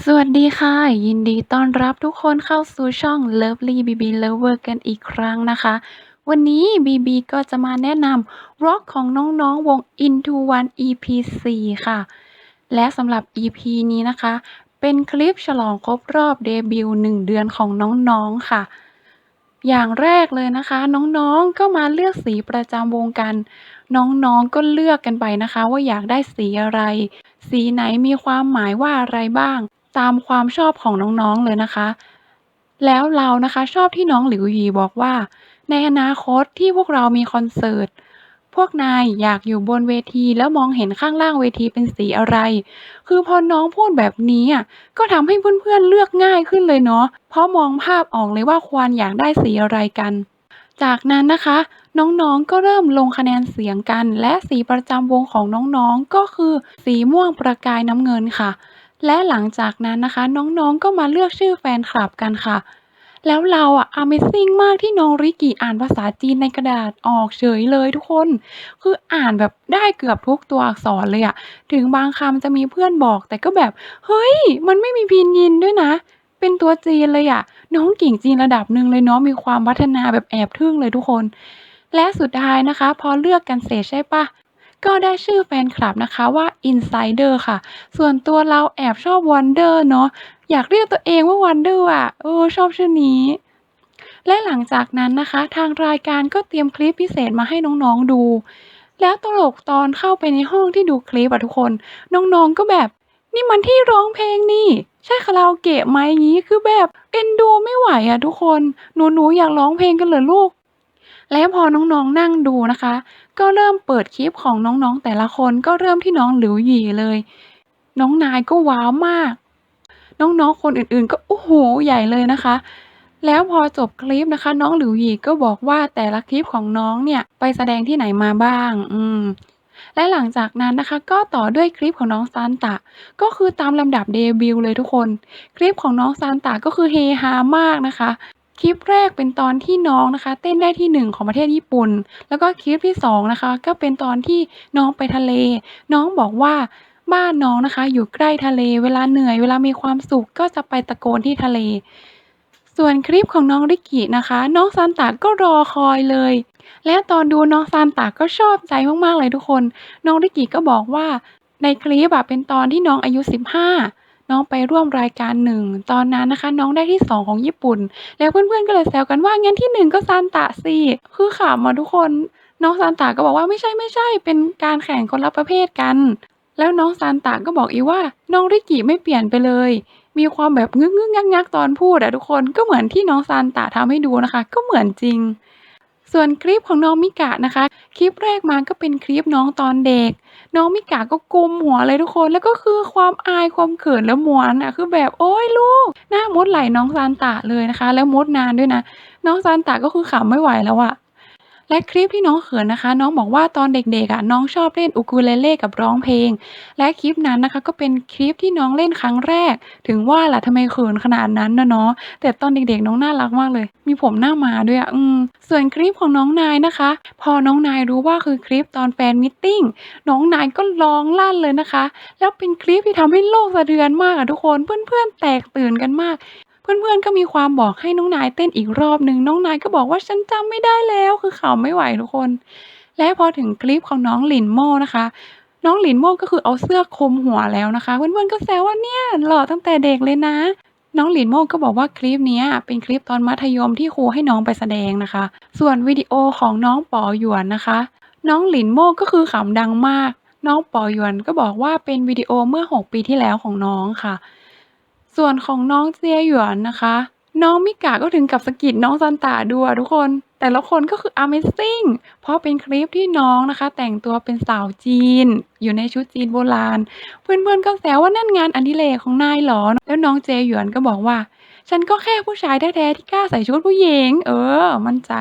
สวัสดีค่ะ ยินดีต้อนรับทุกคนเข้าสู่ช่อง Lovely BB Lover กันอีกครั้งนะคะ วันนี้ BB ก็จะมาแนะนำร็อกของน้องๆวง Into One EP 4ค่ะ และสำหรับ EP นี้นะคะ เป็นคลิปฉลองครบรอบเดบิวต์1เดือนของน้องๆค่ะ อย่างแรกเลยนะคะ น้องๆก็มาเลือกสีประจำวงกัน น้องๆก็เลือกกันไปนะคะ ว่าอยากได้สีอะไร สีไหนมีความหมายว่าอะไรบ้าง ตามความชอบของน้อง ๆ เลยนะคะ แล้วเรานะคะชอบที่น้องหลิวหยีบอกว่า ในอนาคตที่พวกเรามีคอนเสิร์ต พวกนายอยากอยู่บนเวทีแล้วมองเห็นข้างล่างเวทีเป็นสีอะไร คือพอน้องพูดแบบนี้อะก็ทำให้เพื่อนๆเลือกง่ายขึ้นเลยเนาะ เพราะมองภาพออกเลยว่าควรอยากได้สีอะไรกันจากนั้นนะคะ น้องๆ ก็เริ่มลงคะแนนเสียงกัน และสีประจำวงของน้องๆ ก็คือสีม่วงประกายน้ำเงินค่ะ และหลังจากนั้นนะคะ น้องๆก็มาเลือกชื่อแฟนคลับกันค่ะ แล้วเราอะ Amazing มากที่น้องริกิอ่านภาษาจีนในกระดาษออกเฉยเลยทุกคน คืออ่านแบบได้เกือบทุกตัวอักษรเลยอะถึงบางคำจะมีเพื่อนบอก แต่ก็แบบ เฮ้ย มันไม่มีพินยินด้วยนะ เป็นตัวจีนเลยอะน้องเก่งจีนระดับหนึ่งเลยเนาะมีความพัฒนาแบบแอบทึ่งเลยทุกคน และสุดท้ายนะคะ พอเลือกกันเสร็จใช่ปะ ก็ได้ชื่อแฟนคลับนะคะว่า Insider ค่ะ ส่วนตัวเราแอบชอบ Wonder เนาะอยากเรียกตัวเองว่า Wonder อะเออชอบชื่อนี้ และหลังจากนั้นนะคะ ทางรายการก็เตรียมคลิปพิเศษมาให้น้องๆดู แล้วตลกตอนเข้าไปในห้องที่ดูคลิปอะทุกคน น้องๆก็แบบนี่มันที่ร้องเพลงนี่ ใช่คาราโอเกะไหมงี้คือแบบเอ็นดูไม่ไหวอะทุกคนหนูๆอยากร้องเพลงกันเหรอลูก และพอน้องๆนั่งดูนะคะ ก็เริ่มเปิดคลิปของน้องๆ แต่ละคนก็เริ่มที่น้องหลิวหยีเลย น้องนายก็ว้าวมาก น้องๆ คนอื่นๆ ก็โอ้โหใหญ่เลยนะคะ แล้วพอจบคลิปนะคะ น้องหลิวหยีก็บอกว่าแต่ละคลิปของน้องเนี่ยไปแสดงที่ไหนมาบ้าง อืมและหลังจากนั้นนะคะ ก็ต่อด้วยคลิปของน้องซานตะ ก็คือตามลำดับเดบิวต์เลยทุกคน คลิปของน้องซานตะก็คือเฮฮามากนะคะ คลิปแรกเป็นตอนที่น้องนะคะ เต้นได้ที่หนึ่งของประเทศญี่ปุ่น แล้วก็คลิปที่สองนะคะ ก็เป็นตอนที่น้องไปทะเล น้องบอกว่าบ้านน้องนะคะ อยู่ใกล้ทะเล เวลาเหนื่อย เวลามีความสุขก็จะไปตะโกนที่ทะเล ส่วนคลิปของน้องริกินะคะ น้องซานตะก็รอคอยเลย และตอนดูน้องซานตะก็ชอบใจมากๆเลยทุกคน น้องริกิก็บอกว่าในคลิปอะเป็นตอนที่น้องอายุ 15 น้องไปร่วมรายการหนึ่ง ตอนนั้นนะคะ น้องได้ที่ 2 ของญี่ปุ่น แล้วเพื่อนๆก็เลยแซวกันว่างั้นที่ 1 ก็ซานตะสิคือขำอะทุกคน น้องซานตะก็บอกว่าไม่ใช่ๆเป็นการแข่งคนละประเภทกัน แล้วน้องซานตะก็บอกอีกว่า น้องริกิไม่เปลี่ยนไปเลย มีความแบบงึกๆงักๆตอนพูดอะทุกคนก็เหมือนที่น้องซานตะทำให้ดูนะคะ ก็เหมือนจริง ส่วนคลิปของน้องมิกะนะคะ คลิปแรกมาก็เป็นคลิปน้องตอนเด็ก น้องมิกะก็กุมหัวเลยทุกคน แล้วก็คือความอายความเขินแล้วม้วนอะคือแบบโอ้ยลูก หน้ามดไหลน้องซานตะเลยนะคะ แล้วมดนานด้วยนะ น้องซานตะก็คือขำไม่ไหวแล้วอะ และคลิปที่น้องเขินนะคะ น้องบอกว่าตอนเด็กๆอะน้องชอบเล่นอูคูเลเล่กับร้องเพลง และคลิปนั้นนะคะ ก็เป็นคลิปที่น้องเล่นครั้งแรก ถึงว่าล่ะทำไมเขินขนาดนั้นนะเนาะแต่ตอนเด็กๆน้องน่ารักมากเลย มีผมหน้ามาด้วยอะอืมส่วนคลิปของน้องนายนะคะ พอน้องนายรู้ว่าคือคลิปตอนแฟนมิตติ้งน้องนายก็ร้องลั่นเลยนะคะ แล้วเป็นคลิปที่ทำให้โลกสะเทือนมากอะทุกคนเพื่อนๆแตกตื่นกันมาก เพื่อนๆก็มีความบอกให้น้องนายเต้นอีกรอบหนึ่งน้องนายก็บอกว่าฉันจำไม่ได้แล้วคือขำไม่ไหวทุกคน และพอถึงคลิปของน้องหลินโม่นะคะ น้องหลินโม่ก็คือเอาเสื้อคลุมหัวแล้วนะคะ เพื่อนๆก็แซวว่าเนี่ยหล่อตั้งแต่เด็กเลยนะน้องหลินโม่ก็บอกว่าคลิปนี้เป็นคลิปตอนมัธยมที่ครูให้น้องไปแสดงนะคะ ส่วนวิดีโอของน้องปอหยวนนะคะ น้องหลินโม่ก็คือขำดังมาก น้องปอหยวนก็บอกว่าเป็นวิดีโอเมื่อ 6 ปีที่แล้วของน้องค่ะ ส่วนของน้องเจียหยวนนะคะ น้องมิกะก็ถึงกับสะกิดน้องซันตะดูอะทุกคน แต่ละคนก็คือ Amazing เพราะเป็นคลิปที่น้องนะคะ แต่งตัวเป็นสาวจีน อยู่ในชุดจีนโบราณ เพื่อนๆก็แซวว่านั่นงานอดิเรกของนายหรอ แล้วน้องเจหยวนก็บอกว่า ฉันก็แค่ผู้ชายแท้ๆที่กล้าใส่ชุดผู้หญิง เออ มั่นใจ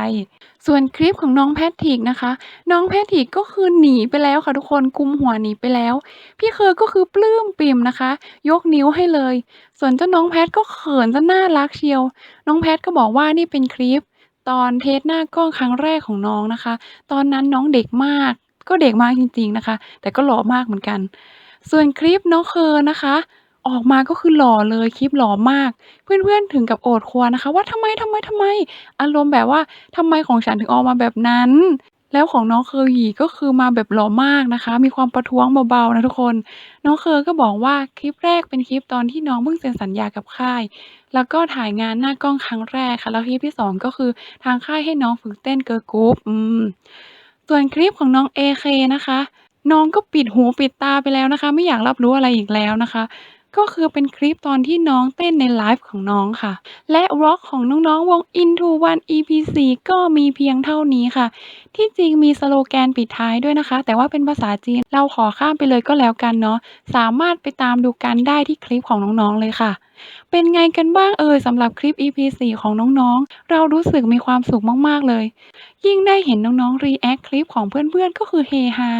ส่วนคลิปของน้องแพทริกนะคะ น้องแพทริกก็คือหนีไปแล้วค่ะทุกคนกุมหัวหนีไปแล้ว พี่เคอก็คือปลื้มปิ่มนะคะ ยกนิ้วให้เลย ส่วนเจ้าน้องแพทก็เขินจะน่ารักเชียว น้องแพทก็บอกว่านี่เป็นคลิป ตอนเทสหน้ากล้องครั้งแรกของน้องนะคะ ตอนนั้นน้องเด็กมาก ก็เด็กมากจริงๆนะคะ แต่ก็หล่อมากเหมือนกัน ส่วนคลิปน้องเคอนะคะ ออกมาก็คือหล่อเลย คลิปหล่อมาก เพื่อน ๆ ถึงกับโอดครวญนะคะว่า"ทำไม ทำไม ทำไม?"อารมณ์แบบว่า"ทำไมของฉันถึงออกมาแบบนั้น?"แล้วของน้องเคอหยีก็คือมาแบบหล่อมากนะคะ มีความประท้วงเบา ๆ นะทุกคน น้องเคอก็บอกว่า คลิปแรกเป็นคลิปตอนที่น้องเพิ่งเซ็นสัญญากับค่าย แล้วก็ถ่ายงานหน้ากล้องครั้งแรกค่ะ แล้วคลิปที่ 2 ก็คือทางค่ายให้น้องฝึกเต้น Girl Group อืม ส่วนคลิปของน้อง AK นะคะ น้องก็ปิดหูปิดตาไปแล้วนะคะ ไม่อยากรับรู้อะไรอีกแล้วนะคะ ก็คือเป็นคลิปตอนที่น้องเต้นในไลฟ์ของน้องค่ะ และร็อกของน้อง ๆ วง INTO1 EP 4 ก็มีเพียงเท่านี้ค่ะ ที่จริงมีสโลแกนปิดท้ายด้วยนะคะ แต่ว่าเป็นภาษาจีนเราขอข้ามไปเลยก็แล้วกันเนาะสามารถไปตามดูกันได้ที่คลิปของน้อง ๆ เลยค่ะ เป็นไงกันบ้างเอ่ยสำหรับคลิป EP 4 ของน้องๆ เรารู้สึกมีความสุขมากๆเลย ยิ่งได้เห็นน้องๆ รีแอกต์คลิปของเพื่อนๆ ก็คือเฮฮา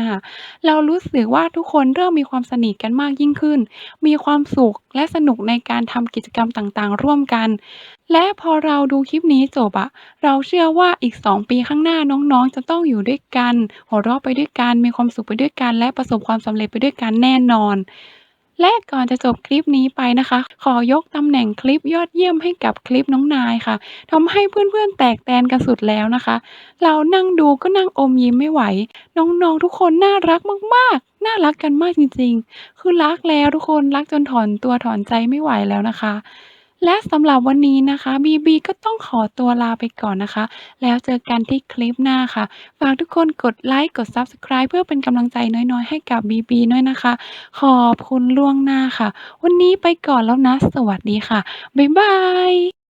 เรารู้สึกว่าทุกคนเริ่มมีความสนิทกันมากยิ่งขึ้น มีความสุขและสนุกในการทำกิจกรรมต่างๆ ร่วมกัน และพอเราดูคลิปนี้จบอะเราเชื่อว่าอีก 2 ปีข้างหน้าน้องๆ จะต้องอยู่ด้วยกัน หัวเราะไปด้วยกัน มีความสุขไปด้วยกัน และประสบความสำเร็จไปด้วยกันแน่นอน และก่อนจะจบคลิปนี้ไปนะคะ ขอยกตำแหน่งคลิปยอดเยี่ยมให้กับคลิปน้องนายค่ะทำให้เพื่อนๆแตกแตนกันสุดแล้วนะคะ เรานั่งดูก็นั่งอมยิ้มไม่ไหว น้องๆทุกคนน่ารักมากๆ น่ารักกันมากจริงๆ คือรักแล้วทุกคนรักจนถอนตัวถอนใจไม่ไหวแล้วนะคะ และสำหรับวันนี้นะคะ บีบีก็ต้องขอตัวลาไปก่อนนะคะ แล้วเจอกันที่คลิปหน้าค่ะ ฝากทุกคนกดไลค์ กด Subscribe เพื่อเป็นกำลังใจน้อยๆ ให้กับบีบีด้วยนะคะ ขอบคุณล่วงหน้าค่ะ วันนี้ไปก่อนแล้วนะ สวัสดีค่ะ บ๊ายบาย